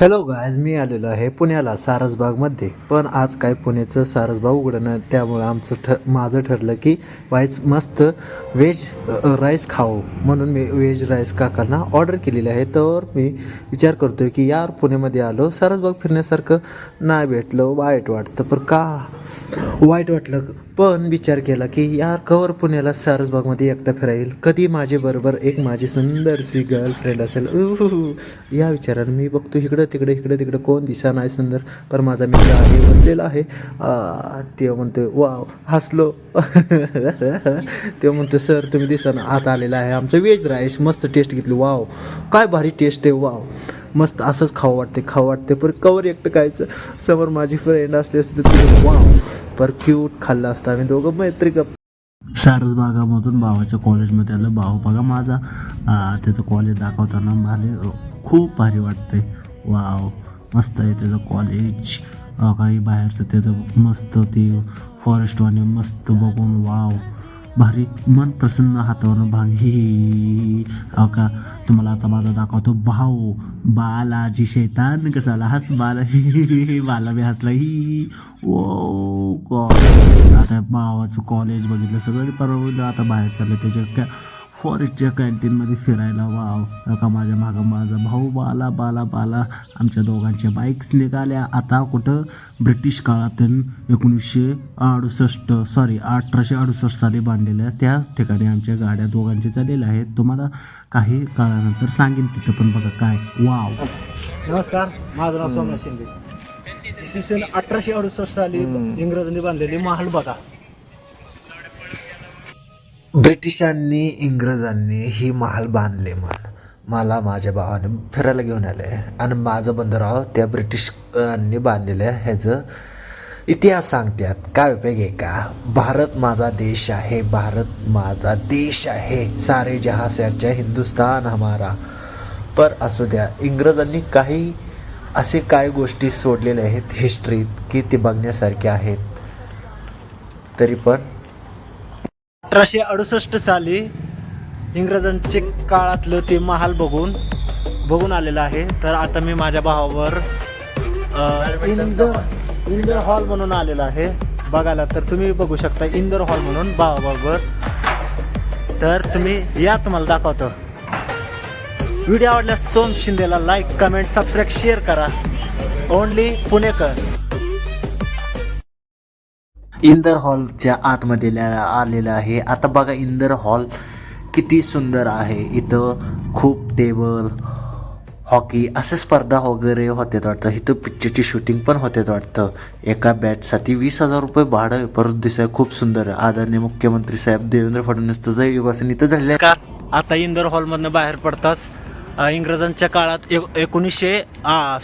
Hello guys मी आलेलो आहे पुण्याला सारसबागमध्ये. पण आज काय पुण्याचं सारसबाग उघडणं त्यामुळं आमचं ठ माझं ठरलं की वाईज मस्त व्हेज राईस खावं. म्हणून मी व्हेज राईस काकांना ऑर्डर केलेली आहे. तर मी विचार करतो आहे की यार पुण्यामध्ये आलो सारसबाग फिरण्यासारखं नाही भेटलं वाईट वाटतं. पण का? वाईट वाटलं पण विचार केला की यार कवर पुण्याला सारसबागमध्ये एकटा फिराईल. कधी माझे बरोबर एक माझी सुंदरशी गर्लफ्रेंड असेल. या विचारानं मी बघतो इकडं तिकडे इकडं तिकडं कोण दिसा नाही सुंदर. पण माझा मित्र आहे बसलेला आहे. ते म्हणतो वाव हसलो. ते म्हणतो सर तुम्ही दिसा ना आत आलेला आहे आमचं व्हेज राईस मस्त टेस्ट घेतली वाव. काय भारी टेस्ट आहे वाव. मस्त असंच खाऊ वाटते खाऊ वाटते. पर कवर एकटं खायचं. समोर माझी फ्रेंड असली असते तर वाव पर क्यूट खाल्लं असतं. आम्ही दोघं मैत्री गप सारस बागामधून भावाच्या कॉलेजमध्ये आलं. भाऊ बघा माझा. त्याचं कॉलेज दाखवताना मला खूप भारी वाटतंय. वाव मस्त आहे त्याचं कॉलेज काही बाहेरचं त्याचं मस्त ते फॉरेस्टवाने मस्त बघून वाव भारी मन प्रसन्न हातावरून भांग. ही अहो का? तुम्हाला आता माझा दाखवतो. भाऊ बालाजी शैतान कसा आला हस बाला बाला मी हसला. ही ओ आता भावाचं कॉलेज बघितलं सगळं. परवा आता बाहेर चाललं त्याच्या फॉरेस्टच्या कॅन्टीनमध्ये फिरायला वाव. का माझ्या मागं माझा भाऊ बाला बाला बाला. आमच्या दोघांच्या बाईक्स निघाल्या. आता कुठं? ब्रिटिश काळातून एकोणीसशे अडुसष्ट सॉरी अठराशे अडुसष्ट साली बांधलेल्या त्या ठिकाणी आमच्या गाड्या दोघांच्या चाललेल्या आहेत. तुम्हाला काही काळानंतर सांगेन तिथं पण बघा काय. वाव. नमस्कार माझं नाव सोमनाथ शिंदे. इसवी सन अठराशे अडुसष्ट साली इंग्रजांनी बांधलेली महाल बघा. ब्रिटिशांनी इंग्रजांनी ही महाल बांधले म्हण. मला माझ्या भावाने फिरायला घेऊन आले. आणि माझं बंधुराव त्या ब्रिटिशांनी बांधलेल्या ह्याचं इतिहास सांगतात. काय उपयोग आहे का? भारत माझा देश आहे भारत माझा देश आहे. सारे जहाँ से हिंदुस्तान हमारा. पर असू द्या इंग्रजांनी काही असे काय गोष्टी सोडलेल्या आहेत हिस्ट्रीत की ते बघण्यासारखे आहेत? तरी पण अठराशे अडुसष्ट साली इंग्रजांचे काळातलं ते महाल बघून बघून आलेलं आहे. तर आता मी माझ्या भावावर इंदोर इंदोर हॉल म्हणून आलेला आहे. बघायला तर तुम्ही बघू शकता इंदोर हॉल म्हणून भावाबरोबर तर तुम्ही या तुम्हाला दाखवतो. व्हिडिओ आवडल्यास सोम शिंदेला लाईक कमेंट सबस्क्राईब शेअर करा. ओनली पुणेकर. इंदर हॉलच्या आतमध्ये आलेलं आहे. आता बघा इंदर हॉल किती सुंदर आहे. इथं खूप टेबल हॉकी असे स्पर्धा वगैरे होते वाटतं. इथं पिक्चरची शूटिंग पण होते वाटतं. एका बॅटसाठी वीस हजार रुपये भाडं आहे. परत दिसाय खूप सुंदर आदरणीय मुख्यमंत्री साहेब देवेंद्र फडणवीसचं योगासन इथं झाले आहे. आता इंदोर हॉलमधनं बाहेर पडताच इंग्रजांच्या काळात एक एकोणीसशे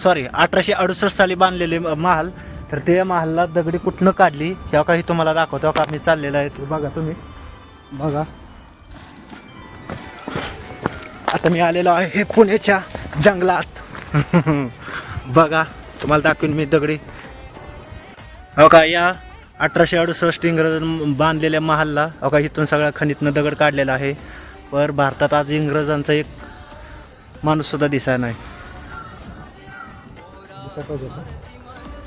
सॉरी अठराशे अडुसष्ट साली बांधलेले महाल तर ते महालला दगडी कुठनं काढली किंवा काही तुम्हाला दाखवतो का मी चाललेलं आहे. ते बघा तुम्ही. बघा. आता मी आलेलो आहे हे पुण्याच्या जंगलात. बघा तुम्हाला दाखवून मी दगडी. हो का या अठराशे अडुसष्ट इंग्रजांनी बांधलेल्या महालला हो का इथून सगळ्या खनितनं दगड काढलेला आहे. पर भारतात आज इंग्रजांचा एक माणूस सुद्धा दिसाय नाही.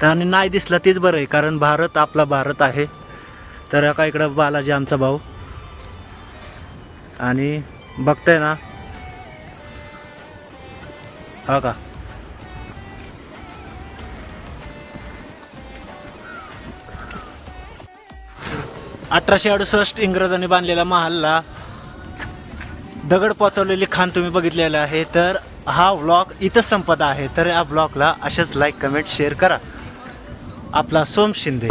तर आणि नाही दिसला तेच बरं आहे कारण भारत आपला भारत आहे. तर का इकडं बालाजी आमचा भाऊ. आणि बघताय ना. हा का? अठराशे अडुसष्ट इंग्रजांनी बांधलेला महालला दगड पोचवलेली खान तुम्ही बघितलेलं आहे. तर हा व्लॉग इथं संपत आहे. तर या ब्लॉगला असेच लाईक कमेंट शेअर करा. आपला सोम शिंदे.